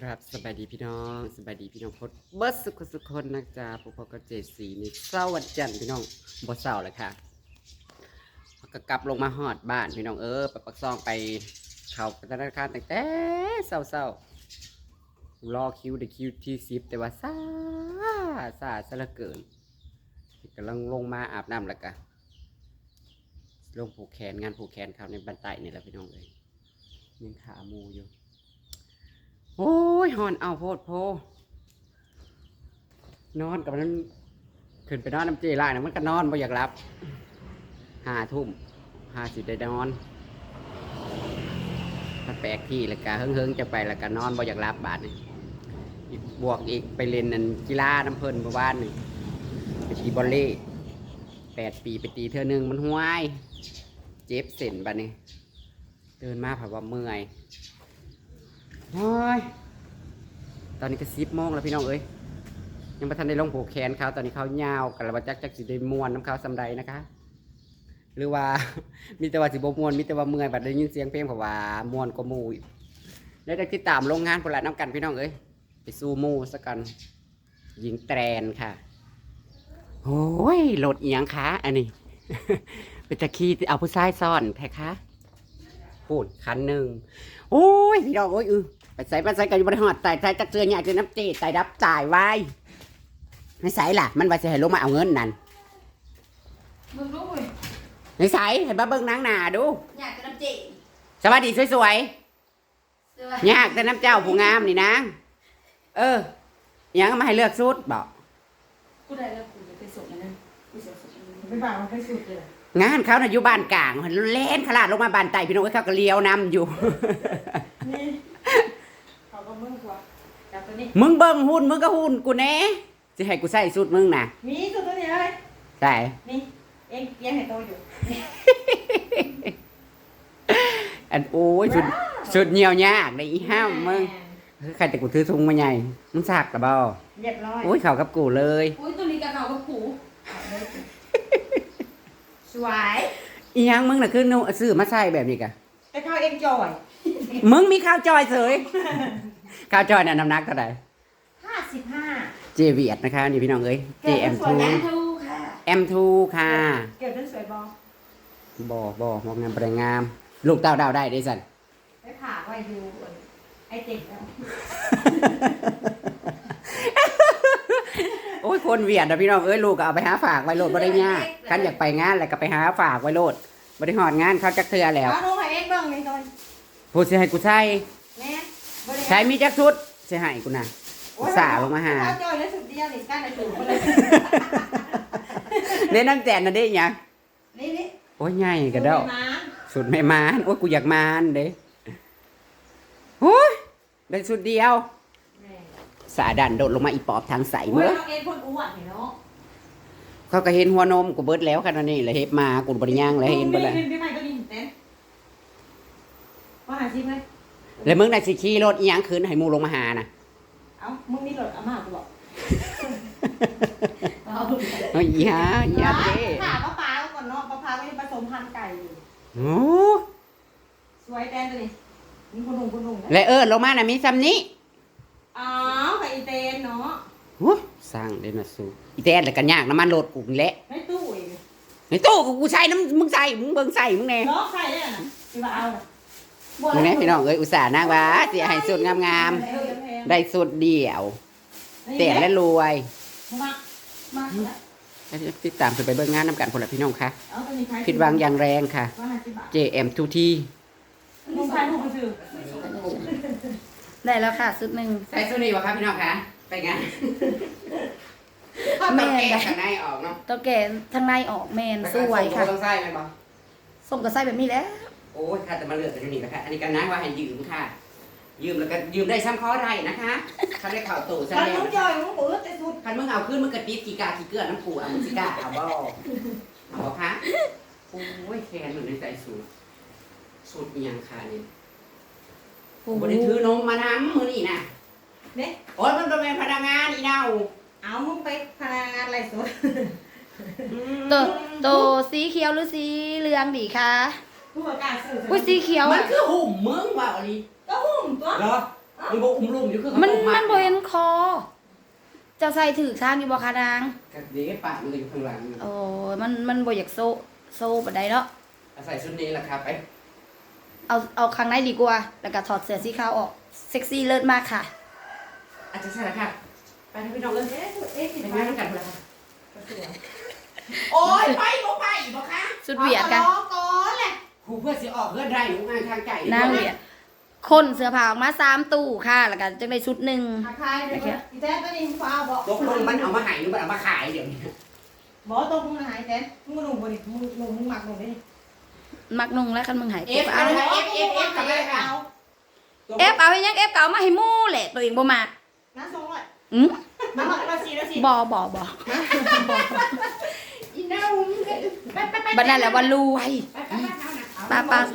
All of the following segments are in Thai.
ครับสบายดีพี่น้องสบายดีพี่น้องพดเบิร์ดสุขสุขคนนะจ๊ะพวกพอกเจดสีในเศร้าวันจันทร์พี่น้องบ่เศร้าเลยค่ะก็กลับลงมาหอดบ้านพี่น้องเออไปปักซองไปเขาธนาคารตั้งแต่เศร้าเศร้าๆรอคิวเดคิวที่สิบแต่ว่าซาซาซะละเกินกำลังลงมาอาบน้ำแล้วกะลงผูกแขนงานผูกแขนเขาในบันไดนี่แหละพี่น้องเลยยังขาหมูอยู่ โอ้ยหอนเอาโพดโพ นอนกับนั้นขึ้นไปนอนน้ำเจไรนะมันก็นอนบ่อยากรับห้าทุ่มห้าสิบได้นอนถ้าแปลกที่แล้วก็เฮิงๆจะไปแล้วก็นอนบ่อยากรับบาดนี่บวกอีกไปเล่นนั่นกีฬาน้ำเพลินเมื่อวานนี่ไปตีบอลเล่แปดปีไปตีเท่อหนึ่งมันห้วย เจ็บเส้นบาดนี่เดินมาผ่าว่าเมื่อย โอ้ยตอนนี้ก็สิบโมงแล้วพี่น้องเอ้ยยังไม่ทันได้ลงผูกแขนเขาตอนนี้เขายาวกันแล้วว่าจักจักสิได้มวนน้ำเขาสำใดนะคะ หรือว่ามีแต่ว่าสิบมวนมีแต่ว่าเมื่อยบัดได้ยินเสียงเพลงเพราว่ามวนก็มูอีกได้ได้ติดตามโรงงานพลาน้ำกันพี่น้องเอ้ยไปสู้มูสักกันยิงแตรนค่ะโอ้ยรถเอียงคะอันนี้ เป็นตะคีเอาผู้ชายซ่อนแพ้คะพูดคันหนึ่งโอ้ยพี่น้องโอ้ยเออ ไปใส่ไปใส่กันอยู่บนหอดตายตายจักเตือนเนี่ยจะน้ำเจตายรับจ่ายไว้ไม่ใส่ล่ะ มันว่าจะให้ลงมาเอาเงินนั่นมึงรู้เว้ยไม่ใส่ให้บ้าเบิ้งนางหนาดู อยากจะน้ำเจสวัสดีสวยเสื้อๆยากแต่น้ำเจ้าผู้งามนี่นางเอออยังมาให้เลือกชุดบอกกูได้แล้วกูจะไปส่งอันนั้นกูจะส่งอันนั้นไม่บ่าวมันไปสุดเลยงานเขาน่ะอยู่บ้านกลางหันเล่นขลาดลงมาบ้านไตพี่น้องเอ้ยเขาก็เลี้ยวนำอยู่ นี่เขาก็มึงกว่าจับ ตัวนี้ มึงเบิ้งหุ่นมึงก็หุ่นกูแน่จะให้กูใส่ชุดมึงน่ะมีสุดตัวนี้เลยใส่นี่เองเกียงให้โตอยู่อันโอ้ยชุดชุดเหี่ยวยากได้อีห้ามมึงใครแต่กูถือถุงมาใหญ่มึงสักกระเบาเรียบร้อยโอ้ยเข่ากับกูเลยอุ้ยตัวนี้กระเขากับผูสวยอีหยังมึงน่ะคือหนูซื้อมาใส่แบบนี้กะแต่เขาเองจอย มึงมีข้าวจอยเสย ข้าวจอยน่ะน้ำหนักเท่าไหร่ห้าสิบห้าเจเวียดนะคะนี่พี่น้องเอ้ย JM2 แอนทูค่ะ M2 ค่ะ เกิดเป็นสวยบอบ่บ่มองงามประงาม ลูกเต้าดาวได้ได้สันไปผ่าไว้อยู่ไอเด็กแล้วโอ้ยคนเวียดนะพี่น้องเอ้ยลูกก็เอาไปหาฝากไว้โลดบ่ได้ยากคันอยากไปงานแล้วก็ไปหาฝากไว้โลดบ่ได้หอดงานเขาจักเทื่อแล้วเอาลงให้เองบ้างนี่ตอนพูดสิให้กูใช้แม่บ่ได้ ใช้มีจักชุดสิให้กูน่ะโอ้ยสาวลงมาหาเขาจอยแล้วสุดเดียวนี่กั้นในถุงไปเลยเล่นน้ำแจนน่ะเด้หยังนี่นี่โอ้ยใหญ่กระเด้อมาสุดไม่มานโอ้ยกูอยากมานเด้โอ้ยได้สุดเดียวแม่สาดันโดดลงมาอีปอบทางใสโอ้เมื่ยอเอาเองคนอ้วนนี่เนาะเขาก็เห็นหัวนมกูเบิดแล้วขนาดนี้เลยเฮ็ดมากูบริย่างเลยเห็นเบิดเลยพี่ใหม่ก็มีเต้นว่าหาชิมไหม แล้วมึงน่ะสิขี่รถอีหยังคืนให้หมูลงมาหาน่ะเอ้ามึงนี่หลดอาม่ากูบอกเอาเฮ้ยอีหาอีหาเด้ถามป้าปลาก่อนเนาะป้าปลาก็ยังผสมพันธุ์ไก่อยู่โอ้สวยแดนตัวนี้มีคนหนุ่มคนหนุ่มนะและเอิญลงมาน่ะมีซ้ำนี้อ้าวไก่เตนเนาะโอ้สร้างได้มาสู้อีแตนแล้วกันยากน้ำมันโลดกูนี่แหละในตู้เองในตู้กูกูใส่น้ำมึงใส่มึงเบิ่งใส่มึงแน่ล้อใครเนี่ยนะที่ว่าเอาน่ะ มึงแน่พี่น้องเอ้ยอุตส่าห์นางว่าสิให้สุดงามๆได้สุดเดี่ยวแต่และรวยมามาแล้วติดตามไปเบิ่งงานนำกันพนละพี่น้องค่ะผิดหวังอย่างแรงค่ะว่าหาสิบบาท JM ทุทีได้แล้วค่ะชุดหนึ่งใส่สุดนีวะครับพี่น้องคะไปงานแม่แกะข้างในออกเนาะตัวแก่ทางในออกแมนสวยค่ะต้องใส่ไหมบอส่งกับไส้แบบนี้แหล้ว โอ้ยค่ะแต่มาเลือกกันอยู่นี่นะคะอันนี้ก็นะว่าให้ยืมค่ะ ยืมแล้วก็ยืมได้ซ้ำข้อได้นะคะเขาได้เข่าตู่ซะมันแล้วลุงจอยลุงปื้ดแต่สุดคันมึงเอาขึ้นมึงกระติบกี่กากี่เกลือน้ำปูเอามึงสิกาเอาบ่เอาบ่คะโอ้ยแคนมันในใจสูตรสูตรเอียงค่ะนี่โอ้บ่ได้ถือนมมาน้ำมือนี่นะเนี่ยโอ้ยมันเป็นพนักงานอีเน่าเอามึงไปพนักงานอะไรสุดตัวตัวสีเขียวหรือสีเหลืองดีคะ ผู้ประกาศสื่อกูสีเขียว มันคือหุ่มมึงว่ะอลีก็หุ่มตัวเหรอมันบอกหุ่มลุมอยู่คือมันมันบริเห็นคอ จะใส่ถือทางอยู่บ่คะนางกับเด็กปากมันอยู่ข้างหลังโอ้มันมันบ่อยากโซโซบันไดเนาะใส่ชุดนี้แหละครับไปเอาเอาครั้งในดีกว่า แล้วก็ถอดเสื้อสีขาวออก เซ็กซี่เลิศมากค่ะ อาจจะใช่แล้วค่ะ ไปทำพี่น้องเลยเอ๊ะเอ๊ะกินไปด้วกันเลยโอ้ยไปบ่ไปบ่ค่ะสุดเหวี่ยงกันก่อนแหละ ครูเพื่อสิออกเพื่อได้หนูงานทางไก่นางเหลียญคนเสื้อผ้าออกมาสามตู้ค่ะ แล้วก็จังได้ชุดหนึ่ง มาขายเลยนะอีแท้ก็นี่ฟ้าบอกตกลงมันเอามาขายหรือมันเอามาขายเดี๋ยวนี้บอกตกลงหายแท้มึงหนุ่มบ่ดิมึงหนุ่มมึงหมักหนุ่มดิมักนุ่งแล้วคันมึงหายเอฟเอาเลยค่ะเอฟเอฟเอฟกลับอปเลยค่ะเอฟเอาให้ยังเอฟเก่ามาให้หมู่แหละตัวเองบ่มักน้าทรงเลยอืมมาหมักมาสีแล้วสิบ่บอบ่อีน่าอุ้มไปไปไปบัดนั้นแหละว่ารวยไป 爸爸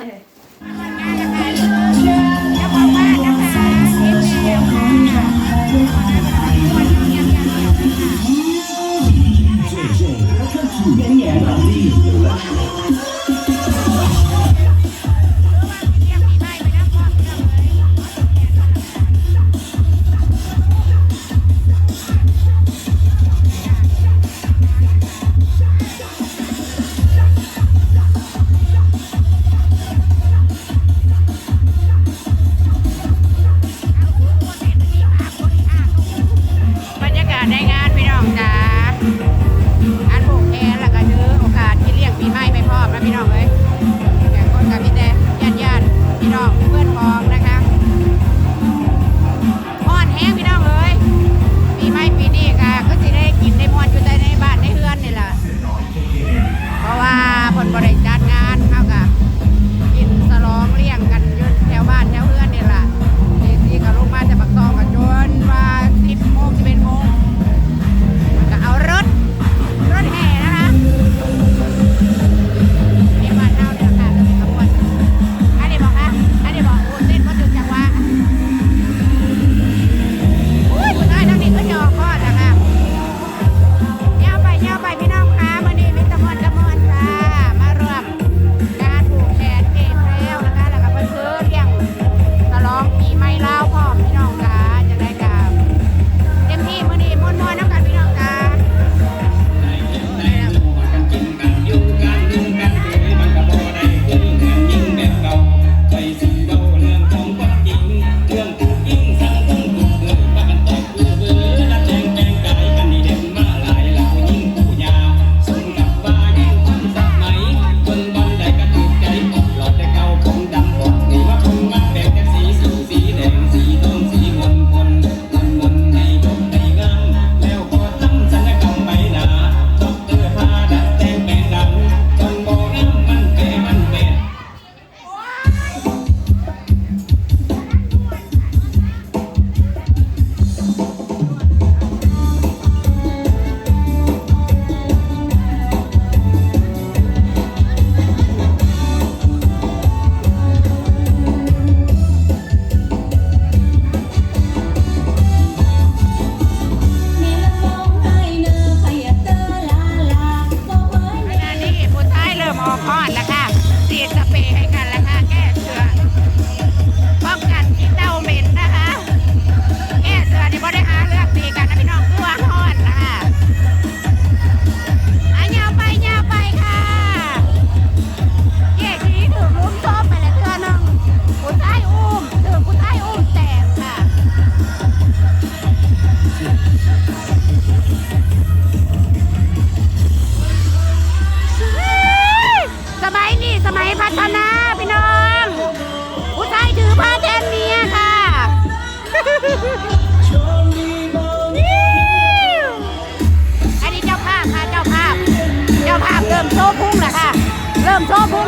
ก็พุ่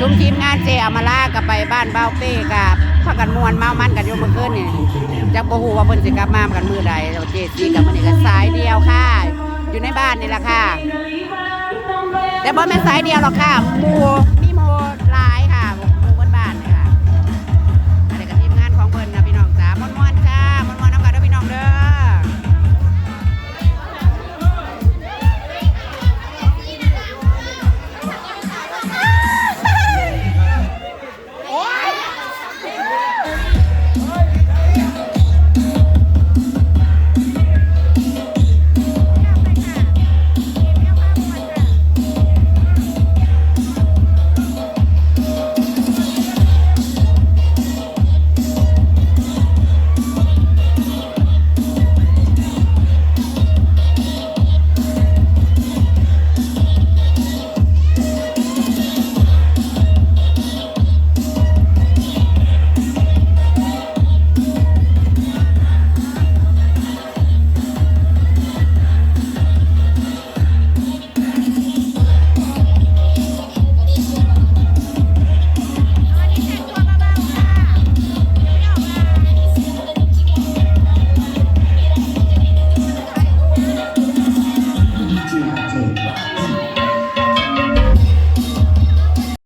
ชุมทีมงานเจอมาลากับไปบ้านเบ้าเป้กับพักกันมวนเมามันกันยมเมื่อคืนนี่จักบ่ฮู้ว่าเพิ่นสิกลับมากันมือใดแล้วเจซีกับมันอนี้ก็สายเดียวค่ะ อยู่ในบ้านนี่แหละค่ะ แต่บ่แม่นสายเดียวหรอกค่ะหมู่